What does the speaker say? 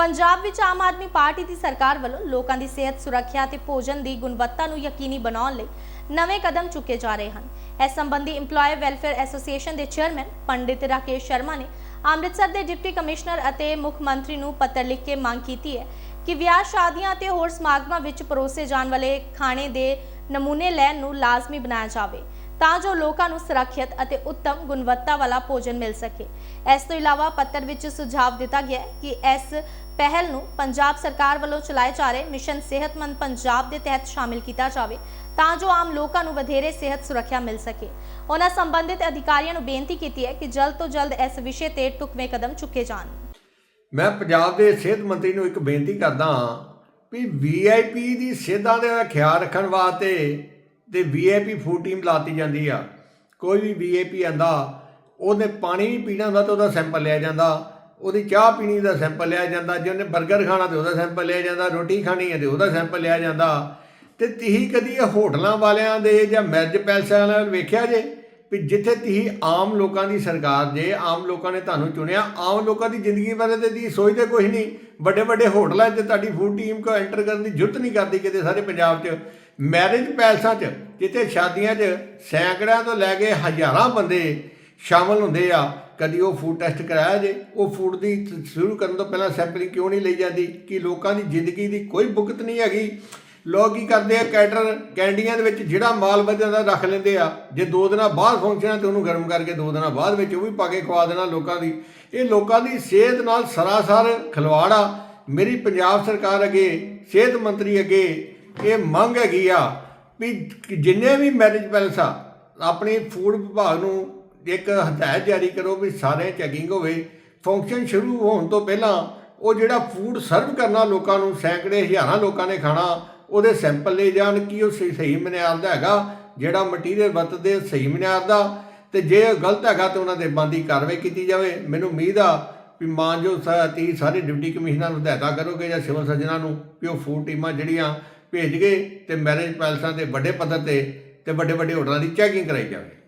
ਪੰਜਾਬ ਵਿੱਚ ਆਮ ਆਦਮੀ ਪਾਰਟੀ ਦੀ ਸਰਕਾਰ ਵੱਲੋਂ ਲੋਕਾਂ ਦੀ ਸਿਹਤ ਸੁਰੱਖਿਆ ਤੇ ਭੋਜਨ ਦੀ ਗੁਣਵੱਤਾ ਨੂੰ ਯਕੀਨੀ ਬਣਾਉਣ ਲਈ ਨਵੇਂ ਕਦਮ ਚੁੱਕੇ ਜਾ ਰਹੇ ਹਨ। ਇਸ ਸੰਬੰਧੀ EMPLOYE ਵੈਲਫੇਅਰ ਐਸੋਸੀਏਸ਼ਨ ਦੇ ਚੇਅਰਮੈਨ ਪੰਡਿਤ ਰਾਕੇਸ਼ ਸ਼ਰਮਾ ਨੇ ਅੰਮ੍ਰਿਤਸਰ ਦੇ ਡਿਪਟੀ ਕਮਿਸ਼ਨਰ ਅਤੇ ਮੁੱਖ ਮੰਤਰੀ ਨੂੰ ਪੱਤਰ ਲਿਖ ਕੇ ਮੰਗ ਕੀਤੀ ਹੈ ਕਿ ਵਿਆਹ ਸ਼ਾਦੀਆਂ ਅਤੇ ਹੋਰ ਸਮਾਗਮਾਂ ਵਿੱਚ ਪਰੋਸੇ ਜਾਣ ਵਾਲੇ ਖਾਣੇ ਦੇ ਨਮੂਨੇ ਲੈਣ ਨੂੰ ਲਾਜ਼ਮੀ ਬਣਾਇਆ ਜਾਵੇ। ਤਾਂ ਜੋ ਲੋਕਾਂ ਨੂੰ ਸੁਰੱਖਿਅਤ ਅਤੇ ਉੱਤਮ ਗੁਣਵੱਤਾ ਵਾਲਾ ਭੋਜਨ ਮਿਲ ਸਕੇ। ਇਸ ਤੋਂ ਇਲਾਵਾ ਪੱਤਰ ਵਿੱਚ ਸੁਝਾਅ ਦਿੱਤਾ ਗਿਆ ਕਿ ਇਸ ਪਹਿਲ ਨੂੰ ਪੰਜਾਬ ਸਰਕਾਰ ਵੱਲੋਂ ਚਲਾਏ ਜਾ ਰਹੇ ਮਿਸ਼ਨ ਸਿਹਤਮੰਦ ਪੰਜਾਬ ਦੇ ਤਹਿਤ ਸ਼ਾਮਿਲ ਕੀਤਾ ਜਾਵੇ, ਤਾਂ ਜੋ ਆਮ ਲੋਕਾਂ ਨੂੰ ਵਧੇਰੇ ਸਿਹਤ ਸੁਰੱਖਿਆ ਮਿਲ ਸਕੇ। ਉਹਨਾਂ ਸੰਬੰਧਿਤ ਅਧਿਕਾਰੀਆਂ ਨੂੰ ਬੇਨਤੀ ਕੀਤੀ ਹੈ ਕਿ ਜਲਦ ਤੋਂ ਜਲਦ ਇਸ ਵਿਸ਼ੇ ਤੇ ਟੁਕਵੇਂ ਕਦਮ ਚੁੱਕੇ ਜਾਣ। ਮੈਂ ਪੰਜਾਬ ਦੇ ਸਿਹਤ ਮੰਤਰੀ ਨੂੰ ਇੱਕ ਬੇਨਤੀ ਕਰਦਾ ਹਾਂ ਵੀ ਵੀਆਈਪੀ ਦੀ ਸਿਹਤਾਂ ਦਾ ਖਿਆਲ ਰੱਖਣ ਵਾਸਤੇ ਤੇ ਵੀਆਈਪੀ ਫੂਡ ਟੀਮ ਲਾਤੀ ਜਾਂਦੀ ਆ। ਕੋਈ ਵੀ ਵੀਆਈਪੀ ਆਂਦਾ ਉਹਨੇ ਪਾਣੀ ਵੀ ਪੀਣਾ ਹੁੰਦਾ ਤਾਂ ਉਹਦਾ ਸੈਂਪਲ ਲਿਆ ਜਾਂਦਾ। ਉਹਦੀ ਚਾਹ ਪੀਣੀ ਦਾ ਸੈਂਪਲ ਲਿਆ ਜਾਂਦਾ, ਜੇ ਉਹਨੇ 버ਗਰ ਖਾਣਾ ਤੇ ਉਹਦਾ ਸੈਂਪਲ ਲਿਆ ਜਾਂਦਾ, ਰੋਟੀ ਖਾਣੀ ਹੈ ਤੇ ਉਹਦਾ ਸੈਂਪਲ ਲਿਆ ਜਾਂਦਾ। ਤੇ ਤੁਸੀਂ ਕਦੀ ਇਹ ਹੋਟਲਾਂ ਵਾਲਿਆਂ ਦੇ ਜਾਂ ਮੈਰਿਜ ਪੈਲਸਾਂ ਵਾਲਿਆਂ ਵੱਲ ਵੇਖਿਆ ਜੇ, ਵੀ ਜਿੱਥੇ ਤੁਸੀਂ ਆਮ ਲੋਕਾਂ ਦੀ ਸਰਕਾਰ ਜੇ, ਆਮ ਲੋਕਾਂ ਨੇ ਤੁਹਾਨੂੰ ਚੁਣਿਆ, ਆਮ ਲੋਕਾਂ ਦੀ ਜ਼ਿੰਦਗੀ ਬਾਰੇ ਤੇ ਦੀ ਸੋਚਦੇ ਕੁਝ ਨਹੀਂ। ਵੱਡੇ ਵੱਡੇ ਹੋਟਲਾਂ 'ਚ ਤੁਹਾਡੀ ਫੂਡ ਟੀਮ ਕੋ ਐਂਟਰ ਕਰਨ ਦੀ ਜ਼ਰੂਰਤ ਨਹੀਂ ਕਰਦੀ ਕਿਤੇ ਸਾਰੇ ਪੰਜਾਬ 'ਚ। ਮੈਰਿਜ ਪੈਲਸਾਂ 'ਚ ਜਿੱਥੇ ਸ਼ਾਦੀਆਂ 'ਚ ਸੈਂਕੜਿਆਂ ਤੋਂ ਲੈ ਕੇ ਹਜ਼ਾਰਾਂ ਬੰਦੇ ਸ਼ਾਮਲ ਹੁੰਦੇ ਆ, ਕਦੀ ਉਹ ਫੂਡ ਟੈਸਟ ਕਰਾਇਆ ਜੇ, ਉਹ ਫੂਡ ਦੀ ਸ਼ੁਰੂ ਕਰਨ ਤੋਂ ਪਹਿਲਾਂ ਸੈਂਪਲਿੰਗ ਕਿਉਂ ਨਹੀਂ ਲਈ ਜਾਂਦੀ? ਕਿ ਲੋਕਾਂ ਦੀ ਜ਼ਿੰਦਗੀ ਦੀ ਕੋਈ ਬੁਕਤ ਨਹੀਂ ਹੈਗੀ। ਲੋਕ ਕੀ ਕਰਦੇ ਆ, ਕੈਟਰ, ਕੈਂਡੀਆਂ ਦੇ ਵਿੱਚ ਜਿਹੜਾ ਮਾਲ ਵਧਿਆ ਦਾ ਰੱਖ ਲੈਂਦੇ ਆ, ਜੇ ਦੋ ਦਿਨਾਂ ਬਾਅਦ ਫੰਕਸ਼ਨ ਆ ਤੇ ਉਹਨੂੰ ਗਰਮ ਕਰਕੇ ਦੋ ਦਿਨਾਂ ਬਾਅਦ ਵਿੱਚ ਉਹ ਵੀ ਪਾ ਕੇ ਖਵਾ ਦੇਣਾ ਲੋਕਾਂ ਦੀ। ਇਹ ਲੋਕਾਂ ਦੀ ਸਿਹਤ ਨਾਲ ਸਰਾਸਰ ਖਿਲਵਾੜ ਆ। ਮੇਰੀ ਪੰਜਾਬ ਸਰਕਾਰ ਅੱਗੇ, ਸਿਹਤ ਮੰਤਰੀ ਅੱਗੇ ਇਹ ਮੰਗ ਹੈਗੀ ਆ ਵੀ ਜਿੰਨੇ ਵੀ ਮੈਰਿਜ ਪੈਲਸ ਆ, ਆਪਣੀ ਫੂਡ ਵਿਭਾਗ ਨੂੰ ਇੱਕ ਹਦਾਇਤ ਜਾਰੀ ਕਰੋ ਵੀ ਸਾਰੇ ਚੈਕਿੰਗ ਹੋਵੇ। ਫੰਕਸ਼ਨ ਸ਼ੁਰੂ ਹੋਣ ਤੋਂ ਪਹਿਲਾਂ ਉਹ ਜਿਹੜਾ ਫੂਡ ਸਰਵ ਕਰਨਾ ਲੋਕਾਂ ਨੂੰ, ਸੈਂਕੜੇ ਹਜ਼ਾਰਾਂ ਲੋਕਾਂ ਨੇ ਖਾਣਾ, ਉਹਦੇ ਸੈਂਪਲ ਲੈ ਜਾਣ ਕਿ ਉਹ ਸਹੀ ਸਹੀ ਮਿਆਰ ਦਾ ਹੈਗਾ, ਜਿਹੜਾ ਮਟੀਰੀਅਲ ਵਰਤਦੇ ਸਹੀ ਮਿਆਰ ਦਾ। ਤੇ ਜੇ ਉਹ ਗਲਤ ਹੈਗਾ ਤੇ ਉਹਨਾਂ ਤੇ ਬੰਦੀ ਕਾਰਵਾਈ ਕੀਤੀ ਜਾਵੇ। ਮੈਨੂੰ ਉਮੀਦ ਆ ਵੀ ਮਾਨਯੋਗ ਸਾਥੀ ਸਾਰੇ ਡਿਪਟੀ ਕਮਿਸ਼ਨਰ ਨੂੰ ਹਦਾਇਤਾਂ ਕਰੋਗੇ ਜਾਂ ਸਿਵਲ ਸਰਜਨਾਂ ਨੂੰ ਵੀ ਉਹ ਫੂਡ ਟੀਮਾਂ ਜਿਹੜੀਆਂ ਭੇਜ ਕੇ ਤੇ ਮੈਰਿਜ ਪੈਲਸਾਂ ਤੇ ਵੱਡੇ ਪੱਧਰ ਤੇ ਤੇ ਵੱਡੇ ਵੱਡੇ ਹੋਟਲਾਂ ਦੀ ਚੈਕਿੰਗ ਕਰਾਈ ਜਾਵੇ।